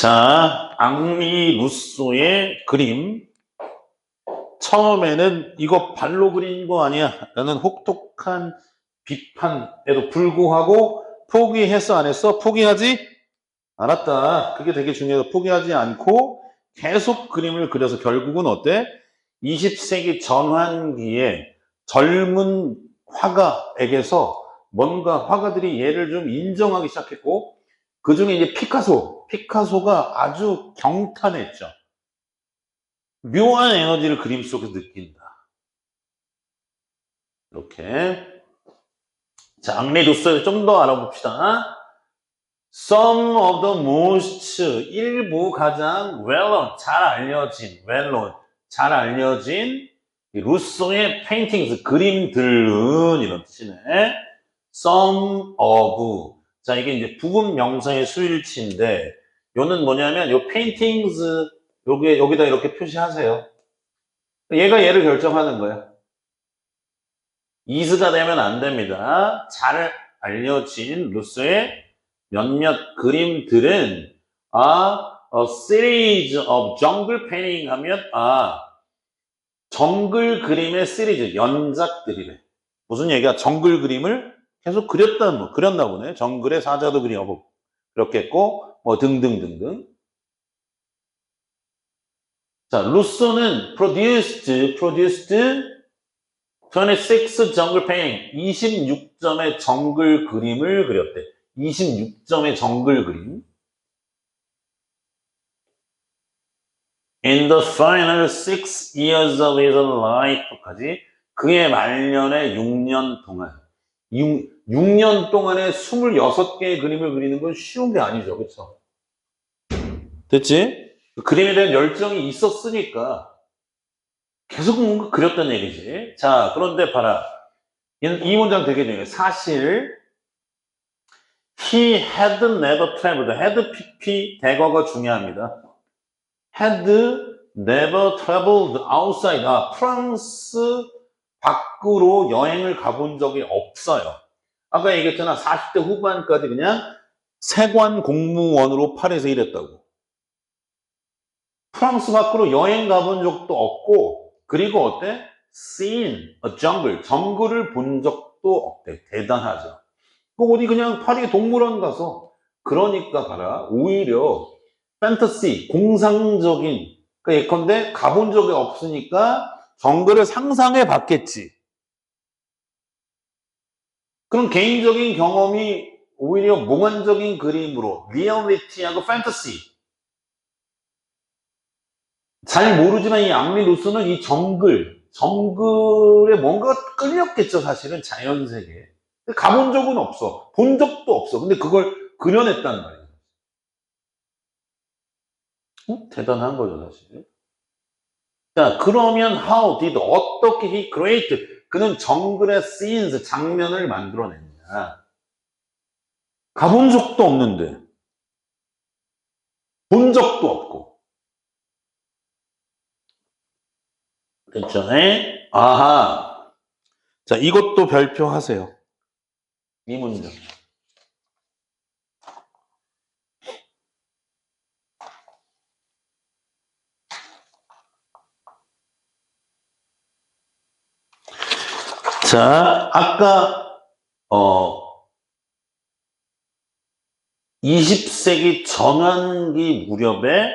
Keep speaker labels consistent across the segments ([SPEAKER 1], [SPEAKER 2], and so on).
[SPEAKER 1] 자, 앙리 루소의 그림. 처음에는 이거 발로 그린 거 아니야? 라는 혹독한 비판에도 불구하고 포기했어, 안 했어? 포기하지 않았다. 그게 되게 중요해서 포기하지 않고 계속 그림을 그려서 결국은 어때? 20세기 전환기에 젊은 화가에게서 뭔가 화가들이 얘를 좀 인정하기 시작했고, 그 중에 이제 피카소, 피카소가 아주 경탄했죠. 묘한 에너지를 그림 속에서 느낀다. 이렇게. 자, 앙리 루소를 좀 더 알아봅시다. Some of the most, 일부 가장 well-known, 잘 알려진, well-known, 잘 알려진 이 루소의 paintings, 그림들은 이런 뜻이네. Some of, 자, 이게 이제 부분 명사의 수일치인데, 요는 뭐냐면, 요 paintings, 요게, 여기다 이렇게 표시하세요. 얘가 얘를 결정하는 거야. is가 되면 안 됩니다. 잘 알려진 루소의 몇몇 그림들은, 아, a series of jungle painting 하면, 아, 정글 그림의 시리즈, 연작들이래. 무슨 얘기야? 정글 그림을 계속 그렸다, 뭐, 그렸나 보네. 정글의 사자도 그려보고, 그렸겠고, 뭐, 등등등등. 자, 루소는 produced, produced 26 정글 페인팅, 26점의 정글 그림을 그렸대. 26점의 정글 그림. In the final six years of his life까지 그의 말년의 6년 동안 6, 6년 동안에 26개의 그림을 그리는 건 쉬운 게 아니죠. 그쵸? 됐지? 그림에 대한 열정이 있었으니까 계속 뭔가 그렸다는 얘기지. 자, 그런데 봐라. 이, 이 문장 되게 중요해. 사실 he had never traveled. had pp 대거가 중요합니다. had never traveled outside. 아, 프랑스 밖으로 여행을 가본 적이 없어요. 아까 얘기했잖아. 40대 후반까지 그냥 세관 공무원으로 파리에서 일했다고. 프랑스 밖으로 여행 가본 적도 없고, 그리고 어때? seen a jungle. 정글을 본 적도 없대. 대단하죠. 그 어디 그냥 파리 동물원 가서, 그러니까 봐라. 오히려 판타시, 공상적인, 그 예컨대 가본 적이 없으니까 정글을 상상해 봤겠지. 그럼 개인적인 경험이 오히려 몽환적인 그림으로 리얼리티하고 판타시. 잘 모르지만 이 앙리 루스는 이 정글 정글에 뭔가가 끌렸겠죠 사실은 자연세계에. 가본 적은 없어. 본 적도 없어. 근데 그걸 그려냈단 말이에요 어? 대단한 거죠 사실 자 그러면 how did 어떻게 he create 그는 정글의 scenes 장면을 만들어냈냐 가본 적도 없는데 본 적도 없고 됐죠? 네? 아하. 자, 이것도 별표하세요. 이 문장. 자, 아까, 어, 20세기 전환기 무렵에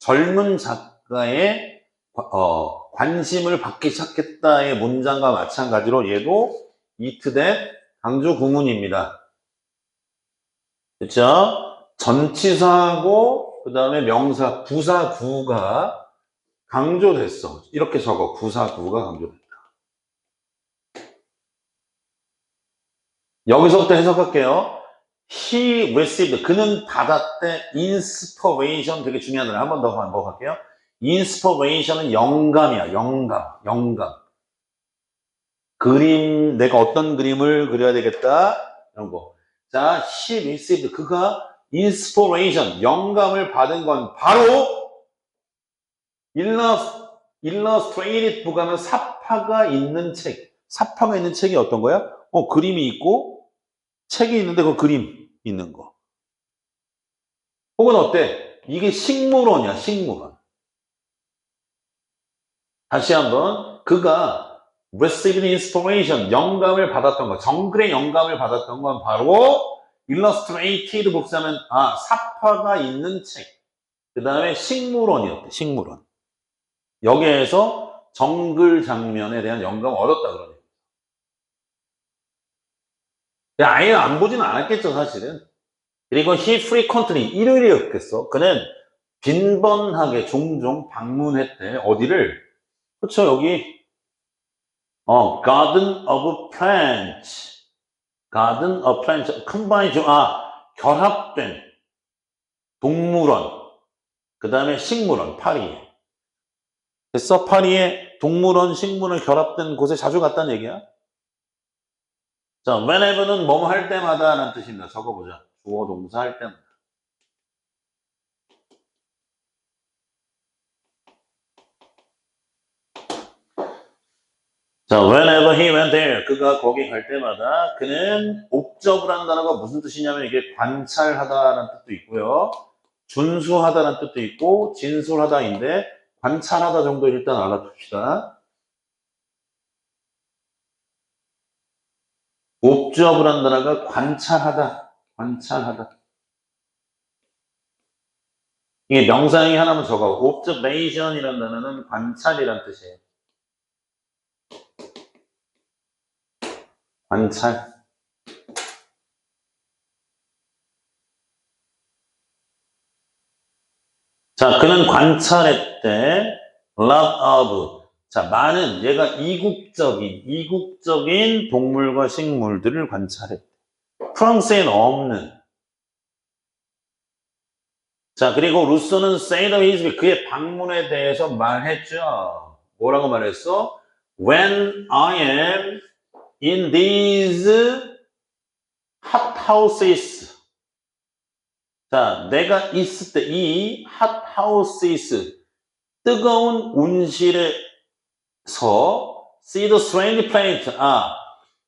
[SPEAKER 1] 젊은 작가의 어, 관심을 받기 시작했다의 문장과 마찬가지로 얘도 이트대 강조 구문입니다. 그렇죠? 전치사하고 그 다음에 명사 부사구가 강조됐어. 이렇게 적어. 부사구가 강조됐다. 여기서부터 해석할게요. He received. 그는 받았대. inspiration 되게 중요하잖아요. 한번 더 반복할게요. 인스퍼레이션은 영감이야. 영감. 영감. 그림, 내가 어떤 그림을 그려야 되겠다. 이런 거. 자, he received. 그가 인스퍼레이션, 영감을 받은 건 바로 일러스, 일러스트레이티드 북하면 사파가 있는 책. 사파가 있는 책이 어떤 거야? 어, 그림이 있고 책이 있는데 그 그림 있는 거. 혹은 어때? 이게 식물원이야, 식물원. 다시 한번, 그가 received inspiration, 영감을 받았던 거, 정글의 영감을 받았던 건 바로 illustrated 복사는, 아, 사파가 있는 책. 그 다음에 식물원이었대, 식물원. 여기에서 정글 장면에 대한 영감을 얻었다 그러네. 아예 안 보지는 않았겠죠, 사실은. 그리고 he frequently, 일요일이었겠어. 그는 빈번하게 종종 방문했대. 어디를? 그쵸, 여기. 어, garden of plants. 컴바인 중, 아, 결합된 동물원. 그 다음에 식물원, 파리에. 됐어? 파리에 동물원, 식물원 결합된 곳에 자주 갔다는 얘기야? 자, whenever는 뭐뭐 할 때마다 라는 뜻입니다. 적어보자. 주어 동사 할 때마다. 자, whenever he went there. 그가 거기 갈 때마다 그는 옵저브라는 단어가 무슨 뜻이냐면 이게 관찰하다라는 뜻도 있고요. 준수하다라는 뜻도 있고 진술하다인데 관찰하다 정도 일단 알아둡시다. 옵저브라는 단어가 관찰하다, 관찰하다. 이게 명사형이 하나만 적어. observation이라는 단어는 관찰이란 뜻이에요. 관찰. 자, 그는 관찰했대. lot of. 자, 많은, 얘가 이국적인, 이국적인 동물과 식물들을 관찰했대. 프랑스에는 없는. 자, 그리고 루소는 the his, 그의 방문에 대해서 말했죠. 뭐라고 말했어? When I am in these hot houses. 자, 내가 있을 때 이 hot houses, 뜨거운 온실에 서 see the strange plant, 아,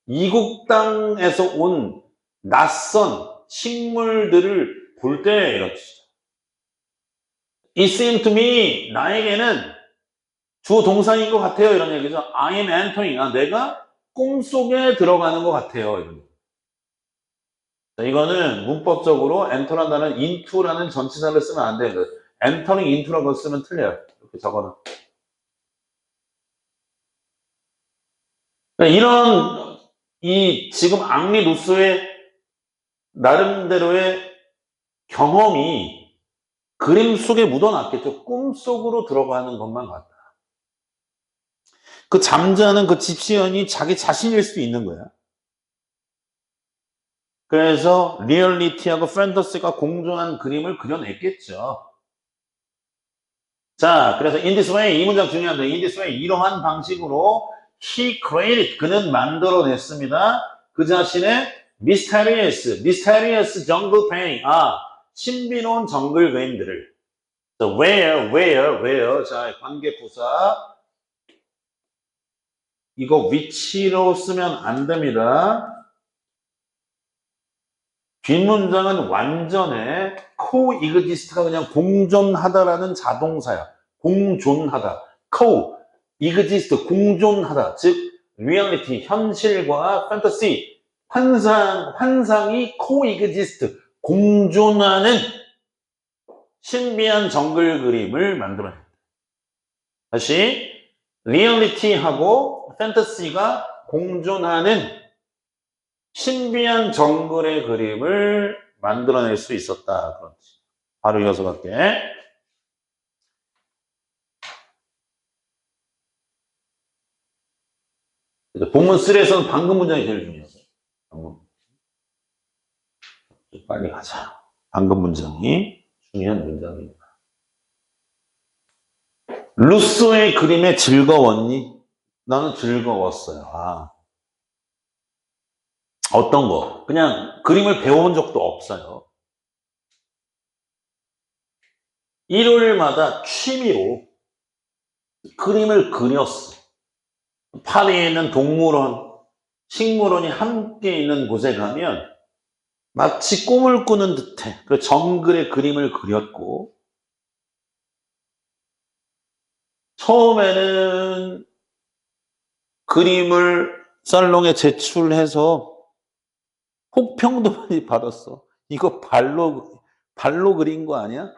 [SPEAKER 1] 이국 땅에서 온 낯선 식물들을 볼 때 이렇지. It seemed to me, 나에게는 주 동사인 것 같아요. 이런 얘기죠. I am entering, 아, 내가 꿈 속에 들어가는 것 같아요. 이런 자, 이거는 문법적으로 enter란 다는 into라는 전치사를 쓰면 안 돼요. entering into라고 쓰면 틀려요. 이렇게 적어놔. 그러니까 이런 이 지금 앙리 루소의 나름대로의 경험이 그림 속에 묻어놨겠죠. 꿈 속으로 들어가는 것만 같다. 그 잠자는 그 집시연이 자기 자신일 수도 있는 거야. 그래서 리얼리티하고 판타시가 공존한 그림을 그려냈겠죠. 자, 그래서 way 이 문장 중요한데 way 이러한 방식으로 he created 그는 만들어냈습니다. 그 자신의 mysterious, mysterious jungle painting 아 신비로운 정글 그림들을 so where, where, where 자 관계부사 이거 위치로 쓰면 안 됩니다. 뒷문장은 완전해. co-exist가 그냥 공존하다라는 자동사야. 공존하다. Co-exist, 공존하다. 즉, reality, 현실과 fantasy, 환상, 환상이 co-exist, 공존하는 신비한 정글 그림을 만들어낸다. 다시, 리얼리티하고 판타시가 공존하는 신비한 정글의 그림을 만들어낼 수 있었다. 그렇지. 바로 이어서 갈게. 본문 3에서는 방금 문장이 제일 중요해요. 방금. 빨리 가자. 방금 문장이 중요한 문장입니다. 루소의 그림에 즐거웠니? 나는 즐거웠어요. 아. 어떤 거? 그냥 그림을 배워본 적도 없어요. 일요일마다 취미로 그림을 그렸어. 파리에 있는 동물원, 식물원이 함께 있는 곳에 가면 마치 꿈을 꾸는 듯해 그 정글의 그림을 그렸고 처음에는 그림을 살롱에 제출해서 혹평도 많이 받았어. 이거 발로 발로 그린 거 아니야?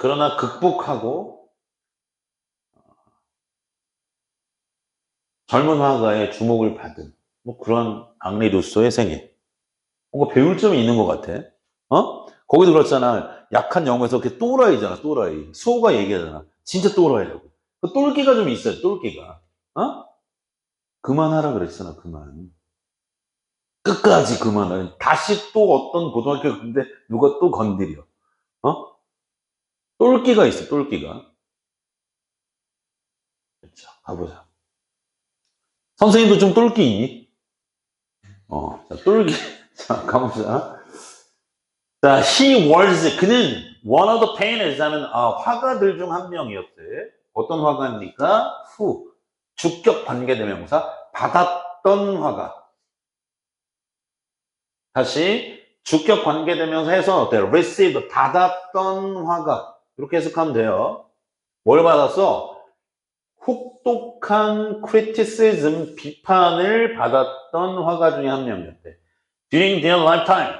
[SPEAKER 1] 그러나 극복하고 젊은 화가의 주목을 받은 뭐 그런 앙리 루소의 생애. 뭔가 배울 점이 있는 것 같아. 어? 거기도 그렇잖아. 약한 영어에서 그게 또라이잖아, 또라이. 수호가 얘기하잖아. 진짜 또라이라고. 그 똘끼가 좀 있어요, 똘끼가. 어? 그만하라 그랬잖아, 그만. 끝까지 그만하라. 다시 또 어떤 고등학교 근데 누가 또 건드려. 어? 똘끼가 있어, 똘끼가. 자, 가보자. 선생님도 좀 똘끼니? 어, 자, 똘끼. 자, 가보자. 자, he was, 그는 one of the painters 하면, 아, 화가들 중 한 명이었대. 어떤 화가입니까? 후. 주격 관계대명사. 받았던 화가. 다시, 주격 관계대명사 해서 어때요? receive, 받았던 화가. 이렇게 해석하면 돼요. 뭘 받았어? 혹독한 criticism, 비판을 받았던 화가 중에 한 명이었대. During their lifetime.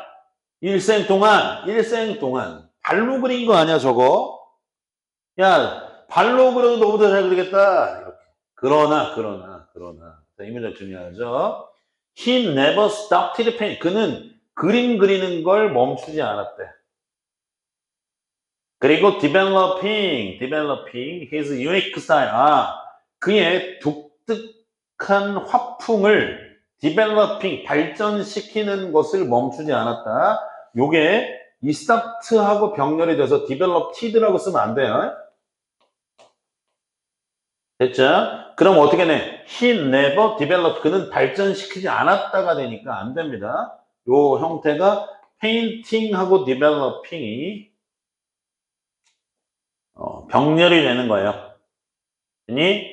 [SPEAKER 1] 일생 동안, 일생 동안. 발로 그린 거 아니야, 저거? 야, 발로 그려도 너보다 잘 그리겠다. 이렇게. 그러나, 그러나, 그러나. 자, 이 문장 중요하죠. He never stopped to paint. 그는 그림 그리는 걸 멈추지 않았대. 그리고 developing, developing his unique style. 아, 그의 독특한 화풍을 developing, 발전시키는 것을 멈추지 않았다. 요게 이 start하고 병렬이 돼서 developed라고 쓰면 안 돼요. 됐죠? 그럼 어떻게 돼? He never developed. 그는 발전시키지 않았다가 되니까 안 됩니다. 요 형태가 painting하고 developing이 어, 병렬이 되는 거예요. 아니?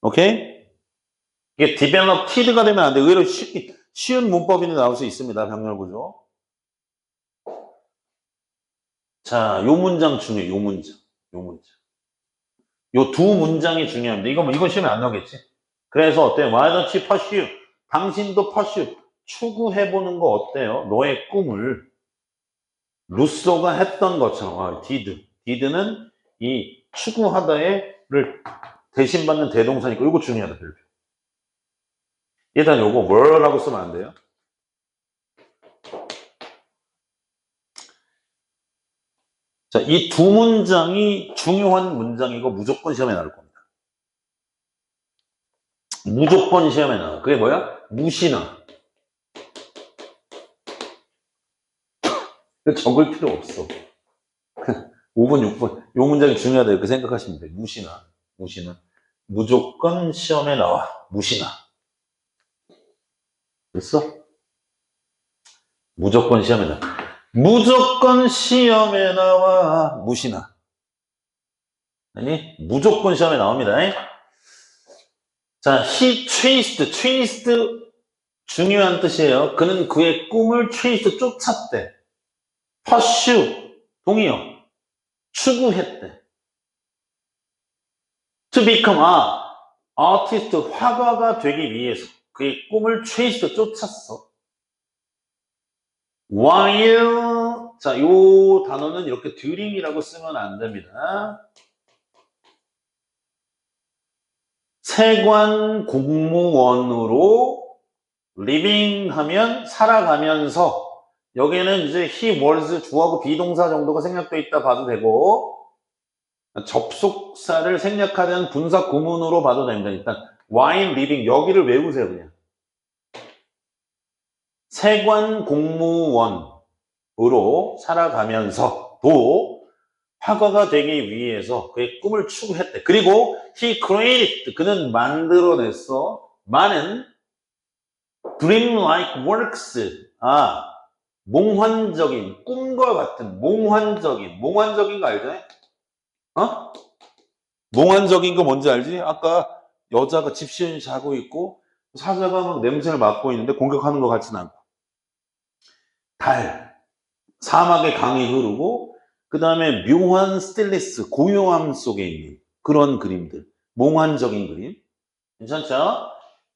[SPEAKER 1] 오케이? 이게 developed가 되면 안 돼. 의외로 쉬, 쉬운 문법이 나올 수 있습니다. 병렬 구조. 자, 요 문장 중요해. 요 문장. 요 문장. 요 두 문장이 중요합니다. 이거 뭐, 이건 시험에 안 나오겠지? 그래서 어때요? Why don't you pursue? 당신도 pursue. 추구해보는 거 어때요? 너의 꿈을. 루소가 했던 것처럼. 아, did. Did는 이 추구하다에를 대신받는 대동사니까 이거 중요하다. 별표. 일단 요거 뭐라고 쓰면 안 돼요? 자, 이 두 문장이 중요한 문장이고 무조건 시험에 나올 겁니다. 무조건 시험에 나와. 그게 뭐야? 무시나. 적을 필요 없어. 5번, 6번. 요 문장이 중요하다. 이렇게 생각하시면 돼요. 무시나. 무시나. 무조건 시험에 나와. 무시나. 됐어? 무조건 시험에 나와. 무조건 시험에 나와. 무시나. 아니, 무조건 시험에 나옵니다. 자, he chased, chased 중요한 뜻이에요. 그는 그의 꿈을 chase 쫓았대. pursue 동의어 추구했대. to become 아 artist 화가가 되기 위해서 그의 꿈을 chase 쫓았어. while 자, 요 단어는 이렇게 during이라고 쓰면 안 됩니다. 세관 공무원으로 living 하면 살아가면서 여기에는 이제 he was 주어하고 비동사 정도가 생략되어 있다 봐도 되고 접속사를 생략하는 분사 구문으로 봐도 됩니다. 일단 while living 여기를 외우세요 그냥. 세관 공무원으로 살아가면서도 화가가 되기 위해서 그의 꿈을 추구했대. 그리고 he created 그는 만들어냈어 많은 dream-like works 아 몽환적인 꿈과 같은 몽환적인 몽환적인 거 알죠? 어? 몽환적인 거 뭔지 알지? 아까 여자가 집시인이 자고 있고 사자가 막 냄새를 맡고 있는데 공격하는 것 같진 않고 달 사막의 강이 흐르고 그 다음에 묘한 스틸리스, 고요함 속에 있는 그런 그림들. 몽환적인 그림. 괜찮죠?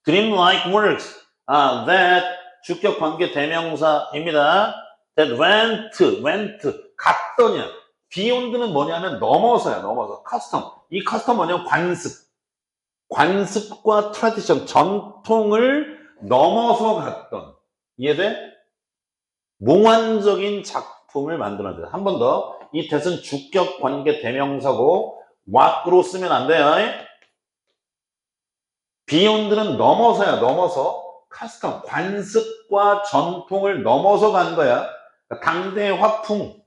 [SPEAKER 1] dream-like works. 아, that 주격 관계 대명사입니다. that went, went, 갔더냐. beyond는 뭐냐면 넘어서야, 넘어서. custom. 이 custom 뭐냐면 관습. 관습과 트라디션, 전통을 넘어서 갔던. 이해돼? 몽환적인 작품을 만들어낸다. 한번 더. 이 that은 주격 관계 대명사고 what으로 쓰면 안 돼요. 비욘드는 넘어서야 넘어서 카스텀 관습과 전통을 넘어서 간 거야. 그러니까 당대 화풍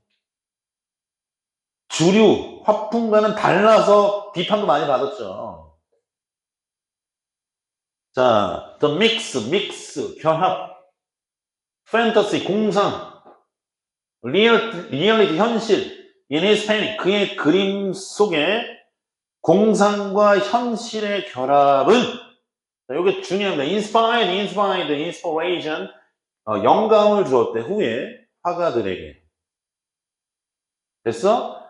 [SPEAKER 1] 주류 화풍과는 달라서 비판도 많이 받았죠. 자, the mix, mix 결합, fantasy 공상, 리얼 리얼리티 현실, in his painting 그의 그림 속에 공상과 현실의 결합은 자, 이게 중요합니다. inspired, inspired, inspiration. 어, 영감을 주었대, 후에 화가들에게. 됐어?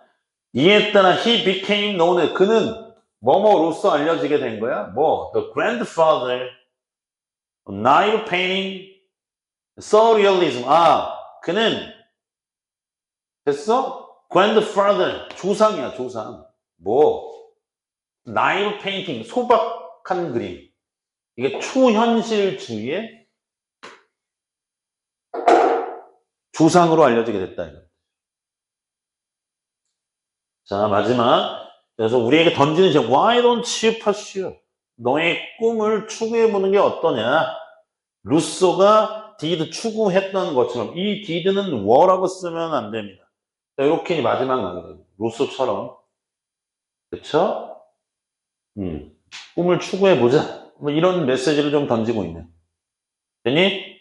[SPEAKER 1] 이에 따라 he became known. 그는 뭐뭐로서 알려지게 된 거야? 뭐? The grandfather, Nile painting, surrealism. 아, 그는 됐어? grandfather, 조상이야, 조상. 뭐? 나일 페인팅, 소박한 그림. 이게 초현실주의의 조상으로 알려지게 됐다. 자, 마지막. 그래서 우리에게 던지는 질문. Why don't you pursue? 너의 꿈을 추구해보는 게 어떠냐? 루소가 did 추구했던 것처럼 이 did는 were라고 쓰면 안 됩니다. 자, 이렇게 마지막 나거든요. 루소처럼. 그쵸? 음, 꿈을 추구해보자. 뭐 이런 메시지를 좀 던지고 있는. 되니?